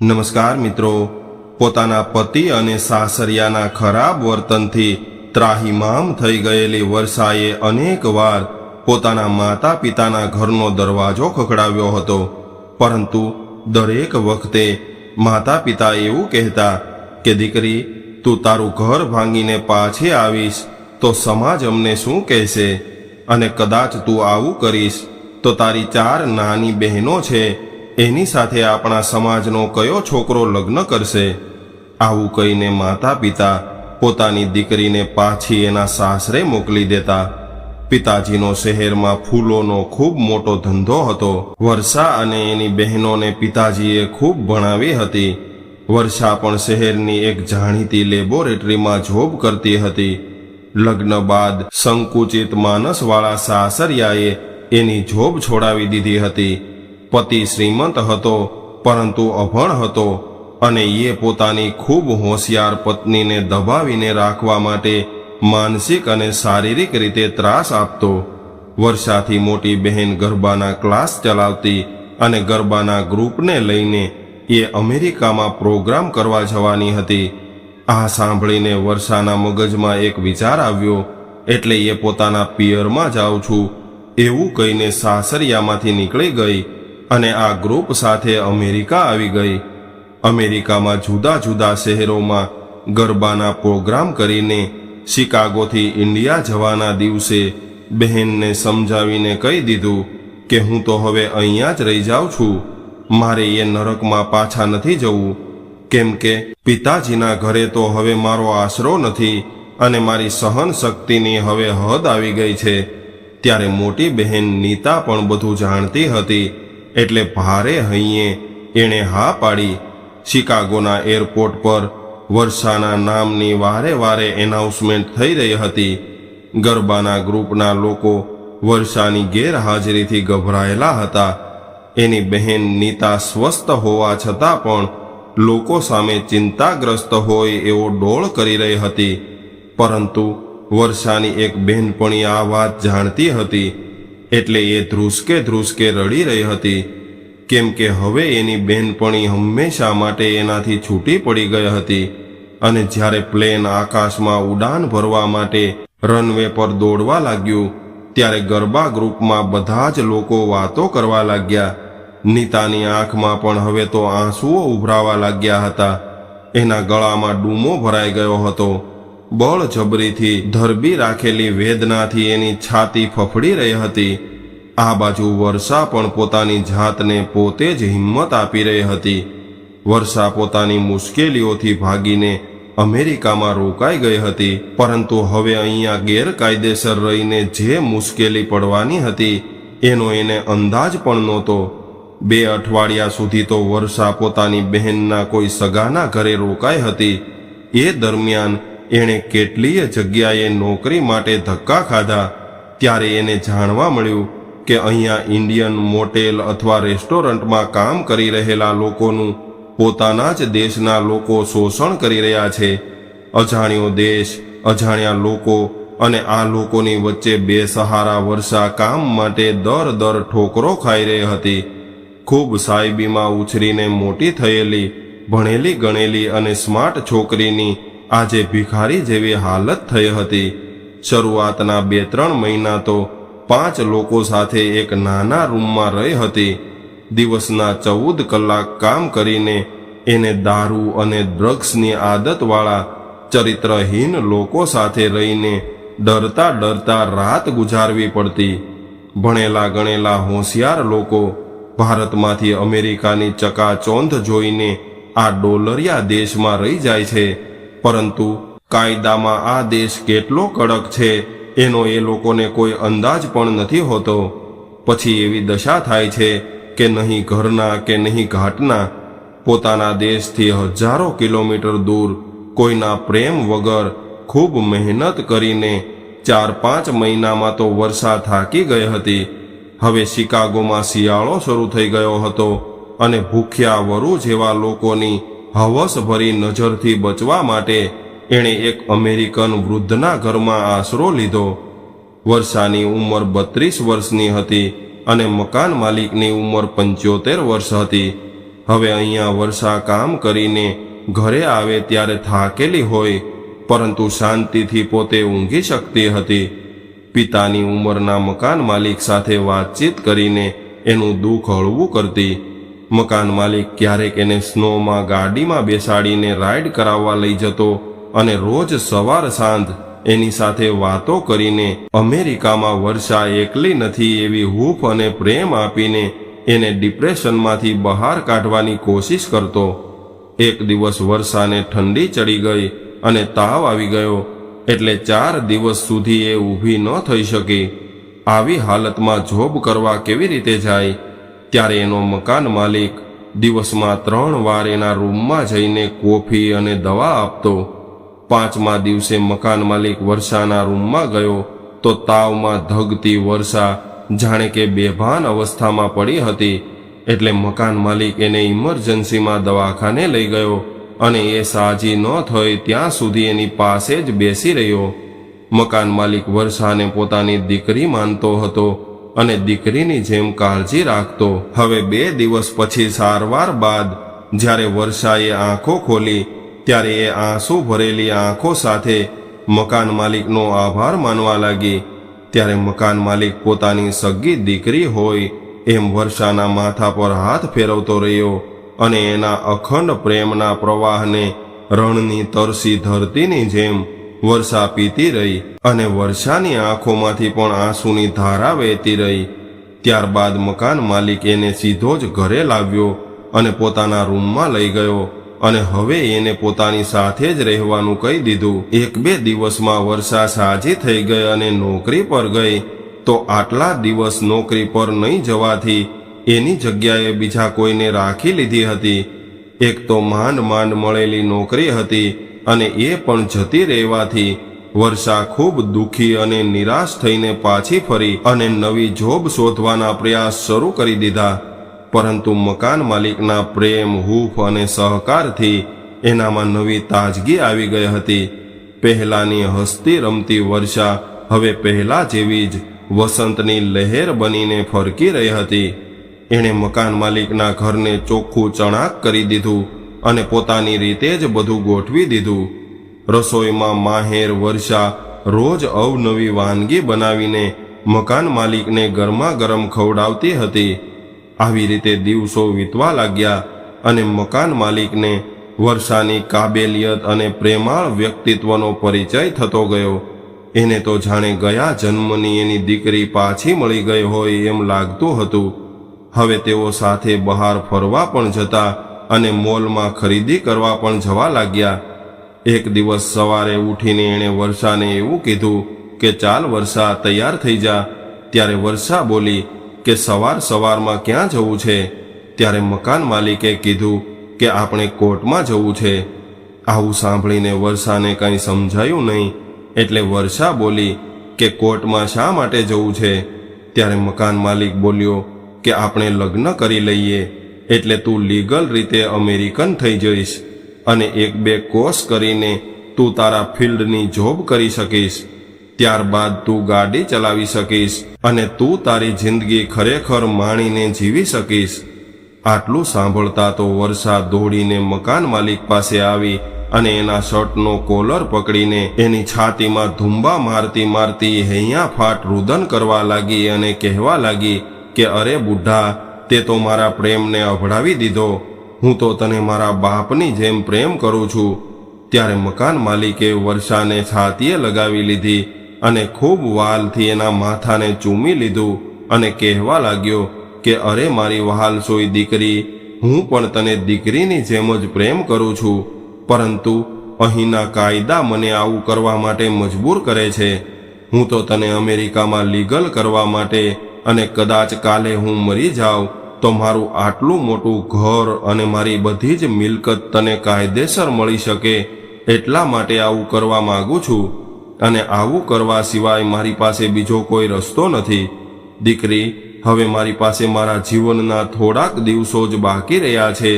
નમસ્કાર મિત્રો. પોતાના પતિ અને સાસરિયાના ખરાબ વર્તનથી ત્રાહિમામ થઈ ગયેલી વર્ષાએ અનેક વાર પોતાના માતા પિતાના ઘરનો દરવાજો ખખડાવ્યો હતો. પરંતુ દરેક વખતે માતા પિતા એવું કહેતા કે, દીકરી, તું તારું ઘર ભાંગીને પાછી આવીશ, તો સમાજ અમને શું કહેશે? અને કદાચ તું આવું કરીશ, તો તારી ચાર નાની બહેનો છે એની સાથે આપણા સમાજનો કયો છોકરો લગ્ન કરશે? આવું કહીને માતા પિતા પોતાની દીકરીને પાછી એના સાસરે મોકલી દેતા. પિતાજીનો શહેરમાં ફૂલોનો ખૂબ મોટો ધંધો હતો. વર્ષા અને એની બહેનોને પિતાજીએ ખૂબ ભણાવી હતી. વર્ષા પણ શહેરની એક જાણીતી લેબોરેટરીમાં જોબ કરતી હતી. લગ્ન બાદ સંકુચિત માનસવાળા સાસરિયાએ એની જોબ છોડાવી દીધી હતી. પતિ શ્રીમંત હતો, પરંતુ અભણ હતો અને એ પોતાની ખૂબ હોશિયાર પત્નીને દબાવીને રાખવા માટે માનસિક અને શારીરિક રીતે ત્રાસ આપતો. વર્ષાથી મોટી બહેન ગરબાના ક્લાસ ચલાવતી અને ગરબાના ગ્રુપને લઈને એ અમેરિકામાં પ્રોગ્રામ કરવા જવાની હતી. આ સાંભળીને વર્ષાના મગજમાં એક વિચાર આવ્યો, એટલે એ પોતાના પિયરમાં જાઉં છું. એવું કહીને સાસરિયામાંથી નીકળી ગઈ. અને આ ગ્રુપ સાથે અમેરિકા આવી ગઈ. અમેરિકામાં જુદા જુદા શહેરોમાં ગરબાના પ્રોગ્રામ કરીને શિકાગોથી ઇન્ડિયા જવાના દિવસે બહેનને સમજાવીને કહી દીધું કે હું તો હવે અહીંયા જ રહી જાઉં છું. મારે એ નરકમાં પાછા નથી જવું. કેમ કે પિતાજીના ઘરે તો હવે મારો આશરો નથી અને મારી સહન શક્તિની હવે હદ આવી ગઈ છે. ત્યારે મોટી બહેન નીતા પણ બધું જાણતી હતી. એટલે ભારે હૈયે એણે હા પાડી. શિકાગોના એરપોર્ટ પર વર્ષાના નામની વારે વારે એનાઉન્સમેન્ટ થઈ રહી હતી. ગરબાના ગ્રુપના લોકો વર્ષાની ગેરહાજરીથી ગભરાયેલા હતા. એની બહેન નીતા સ્વસ્થ હોવા છતાં પણ લોકો સામે ચિંતાગ્રસ્ત હોય એવો ડોળ કરી રહી હતી. પરંતુ વર્ષાની એક બહેનપણી આ વાત જાણતી હતી. એટલે એ ધ્રુસકે ધ્રુસકે રડી રહી હતી. કેમ કે હવે એની બહેનપણી હંમેશા માટે એનાથી છૂટી પડી ગઈ હતી અને જ્યારે પ્લેન આકાશમાં ઉડાન ભરવા માટે રનવે પર દોડવા લાગ્યું, ત્યારે ગરબા ગ્રુપમાં બધા જ લોકો વાતો કરવા લાગ્યા. નીતાની આંખમાં પણ હવે તો આંસુઓ ઉભરાવા લાગ્યા હતા. એના ગળામાં ડૂમો ભરાઈ ગયો હતો. બળજબરીથી ધરબી રાખેલી વેદનાથી એની છાતી ફફડી રહી હતી. આ બાજુ વર્ષા પણ પોતાની જાતને પોતે જ હિંમત આપી રહી હતી. વર્ષા પોતાની મુશ્કેલીઓથી ભાગીને અમેરિકામાં રોકાઈ ગઈ હતી. પરંતુ હવે અહીંયા ગેરકાયદેસર રહીને જે મુશ્કેલી પડવાની હતી, એનો એને અંદાજ પણ નહોતો. બે અઠવાડિયા સુધી તો વર્ષા પોતાની બહેનના કોઈ સગાના ઘરે રોકાઈ હતી. એ દરમિયાન એણે કેટલીય જગ્યાએ નોકરી માટે ધક્કા ખાધા, ત્યારે એને જાણવા મળ્યું કે અહીંયા ઇન્ડિયન મોટેલ અથવા રેસ્ટોરન્ટમાં કામ કરી રહેલા લોકોનું પોતાના જ દેશના લોકો શોષણ કરી રહ્યા છે. અજાણ્યો દેશ, અજાણ્યા લોકો અને આ લોકોની વચ્ચે બેસહારા વર્ષા કામ માટે દર દર ઠોકરો ખાઈ રહી હતી. ખૂબ સાહેબીમાં ઉછરીને મોટી થયેલી, ભણેલી ગણેલી અને સ્માર્ટ છોકરીની આજે ભિખારી જેવી હાલત થઈ હતી. શરૂઆતના બે ત્રણ મહિના તો પાંચ લોકો સાથે એક નાના રૂમમાં રહી હતી. દિવસના ચૌદ કલાક કામ કરીને એને દારૂ અને ડ્રગ્સની આદતવાળા, ચરિત્રહીન લોકો સાથે રહીને ડરતા ડરતા રાત ગુજારવી પડતી. ભણેલા ગણેલા હોશિયાર લોકો ભારતમાંથી અમેરિકાની ચકાચોંધ જોઈને આ ડોલરિયા દેશમાં રહી જાય છે. પરંતુ કાયદામાં આ દેશ કેટલો કડક છે, એનો એ લોકોને કોઈ અંદાજ પણ નથી હોતો. પછી એવી દશા થાય છે કે નહીં ઘરના કે નહીં ઘાટના, પોતાના દેશથી હજારો કિલોમીટર દૂર કોઈના પ્રેમ વગર ખૂબ મહેનત કરીને ચાર પાંચ મહિનામાં તો વર્ષા થાકી ગઈ હતી. હવે શિકાગોમાં શિયાળો શરૂ થઈ ગયો હતો અને ભૂખ્યા વરુ જેવા લોકોની હવસભરી નજરથી બચવા માટે એણે એક અમેરિકન વૃદ્ધના ઘરમાં આશરો લીધો. વર્ષાની ઉંમર બત્રીસ વર્ષની હતી અને મકાન માલિકની ઉંમર પંચોતેર વર્ષ હતી. હવે અહીંયા વર્ષા કામ કરીને ઘરે આવે ત્યારે થાકેલી હોય, પરંતુ શાંતિથી પોતે ઊંઘી શકતી હતી. પિતાની ઉંમરના મકાન માલિક સાથે વાતચીત કરીને એનું દુઃખ હળવું કરતી મકાન માલિક ક્યારેક એને સ્નોમાં ગાડીમાં બેસાડીને રાઈડ કરાવવા લઈ જતો અને રોજ સવાર સાંજ એની સાથે વાતો કરીને અમેરિકામાં વર્ષા એકલી નથી એવી હૂફ અને પ્રેમ આપીને એને ડિપ્રેશનમાંથી બહાર કાઢવાની કોશિશ કરતો. એક દિવસ વર્ષાને ઠંડી ચડી ગઈ અને તાવ આવી ગયો એટલે ચાર દિવસ સુધી એ ઊભી ન થઈ શકી. આવી હાલતમાં જોબ કરવા કેવી રીતે જાય? ત્યારે એનો મકાન માલિક દિવસમાં ત્રણ વાર એના રૂમમાં જઈને કોફી અને દવા આપતો. પાંચમા દિવસે મકાન માલિક વર્ષાના રૂમમાં ગયો તો તાવમાં ધગતી વર્ષા જાણે કે બેભાન અવસ્થામાં પડી હતી. એટલે મકાન માલિક એને ઇમરજન્સીમાં દવાખાને લઈ ગયો અને એ સાજી ન થઈ ત્યાં સુધી એની પાસે જ બેસી રહ્યો. મકાન માલિક વર્ષાને પોતાની દીકરી માનતો હતો. અને દીકરીની જેમ કાળજી રાખતો. હવે બે દિવસ પછી સારવાર બાદ, જ્યારે વર્ષાએ આંખો ખોલી, ત્યારે એ આંસુ ભરેલી આંખો સાથે મકાન માલિકનો આભાર માનવા લાગી. ત્યારે મકાન માલિક પોતાની સગી દીકરી હોય એમ વર્ષાના માથા પર હાથ ફેરવતો રહ્યો અને એના અખંડ પ્રેમના પ્રવાહને રણની તરસી ધરતીની જેમ વર્ષા પીતી રહી અને વર્ષાની આંખોમાંથી પણ આંસુની ધારા વહેતી રહી. ત્યારબાદ મકાન માલિક એને સીધો જ ઘરે લાવ્યો અને પોતાના રૂમમાં લઈ ગયો અને હવે એને પોતાની સાથે જ રહેવાનું કહી દીધું. એક બે દિવસમાં વર્ષા સાજી થઈ ગઈ અને નોકરી પર ગઈ. તો આટલા દિવસ નોકરી પર નહીં જવાથી એની જગ્યાએ બીજા કોઈને રાખી લીધી હતી. એક તો માંડ માંડ મળેલી નોકરી હતી અને એ પણ જતી રહેવાથી વર્ષા ખૂબ દુઃખી અને નિરાશ થઈને પાછી ફરી અને નવી જોબ શોધવાના પ્રયાસ શરૂ કરી દીધા. પરંતુ મકાન માલિકના પ્રેમ, હૂફ અને સહકારથી એનામાં નવી તાજગી આવી ગઈ હતી. પહેલાની હસતી રમતી વર્ષા હવે પહેલા જેવી જ વસંતની લહેર બનીને ફરકી રહી હતી. એણે મકાન માલિકના ઘરને ચોખ્ખું ચણાક કરી દીધું. અને પોતાની રીતે જ બધું ગોઠવી દીધું. રસોઈમાં માહેર, વર્ષા, રોજ અવનવી વાનગી બનાવીને મકાન માલિકને ગરમા ગરમ ખવડાવતી હતી. આવી રીતે દિવસો વીતવા લાગ્યા અને મકાન માલિકને વર્ષાની કાબેલિયત અને પ્રેમાળ વ્યક્તિત્વનો પરિચય થતો ગયો. એને તો જાણે ગયા જન્મની એની દીકરી પાછી મળી ગઈ હોય એમ લાગતું હતું. હવે તેઓ સાથે બહાર ફરવા પણ જતા અને મોલમાં ખરીદી કરવા પણ જવા લાગ્યા. એક દિવસ સવારે ઉઠીને એણે વર્ષાને એવું કીધું કે, ચાલ વર્ષા, તૈયાર થઈ જા. ત્યારે વર્ષા બોલી કે, સવાર સવારમાં ક્યાં જવું છે? ત્યારે મકાન માલિકે કીધું કે, આપણે કોર્ટમાં જવું છે. આવું સાંભળીને વર્ષાને કંઈ સમજાયું નહીં, એટલે વર્ષા બોલી કે, કોર્ટમાં શા માટે જવું છે? ત્યારે મકાન માલિક બોલ્યો કે, આપણે લગ્ન કરી લઈએ. એટલે તું લીગલ રીતે અમેરિકન થઈ જઈશ અને એક બે કોર્સ કરીને તું તારા ફિલ્ડની જોબ કરી શકીશ. ત્યારબાદ તું ગાડી ચલાવી શકીશ અને તું તારી જિંદગી ખરેખર માણીને જીવી શકીશ. આટલું સાંભળતા તો વર્ષા દોડીને મકાન માલિક પાસે આવી અને એના શર્ટનો કોલર પકડીને એની છાતીમાં ધુંબા મારતી મારતી હૈયા ફાટ રુદન કરવા લાગી અને કહેવા લાગી કે અરે બુઢા તે તો મારા પ્રેમને અભડાવી દીધો. હું તો તને મારા બાપની જેમ પ્રેમ કરું છું. ત્યારે મકાન માલિકે વર્ષાને છાતીએ લગાવી લીધી અને ખૂબ વાલથી એના માથાને ચૂમી લીધું અને કહેવા લાગ્યો કે, અરે, મારી વહાલસોઈ દીકરી, હું પણ તને દીકરીની જેમ જ પ્રેમ કરું છું. પરંતુ અહીંના કાયદા મને આવું કરવા માટે મજબૂર કરે છે. હું તો તને અમેરિકામાં લીગલ કરવા માટે અને કદાચ કાલે હું મરી જાઉં. તો મારું આટલું મોટું ઘર અને મારી બધી જ મિલકત તને કાયદેસર મળી શકે એટલા માટે આવું કરવા માંગુ છું અને આવું કરવા સિવાય મારી પાસે બીજો કોઈ રસ્તો નથી. દીકરી, હવે મારી પાસે મારા જીવનના થોડાક દિવસો જ બાકી રહ્યા છે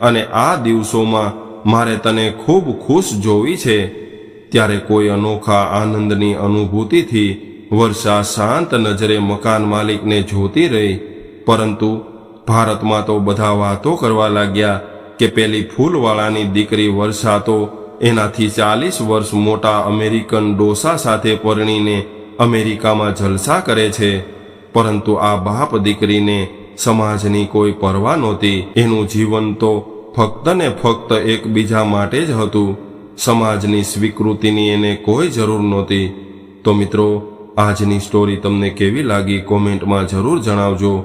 અને આ દિવસોમાં મારે તને ખૂબ ખુશ જોવી છે. ત્યારે કોઈ અનોખા આનંદની અનુભૂતિથી વર્ષા શાંત નજરે મકાન માલિકને જોતી રહી, પરંતુ ભારતમાં તો બધા વાતો કરવા લાગ્યા કે પેલી ફૂલવાળાની દીકરી વર્ષા તો એનાથી ચાલીસ વર્ષ મોટા અમેરિકન ડોસા સાથે પરણીને અમેરિકામાં જલસા કરે છે. પરંતુ આ બાપ દીકરીને સમાજની કોઈ પરવા નહોતી. એનું જીવન તો ફક્ત ને ફક્ત એકબીજા માટે જ હતું. સમાજની સ્વીકૃતિની એને કોઈ જરૂર નહોતી. તો મિત્રો, આજની સ્ટોરી તમને કેવી લાગી કોમેન્ટમાં જરૂર જણાવજો.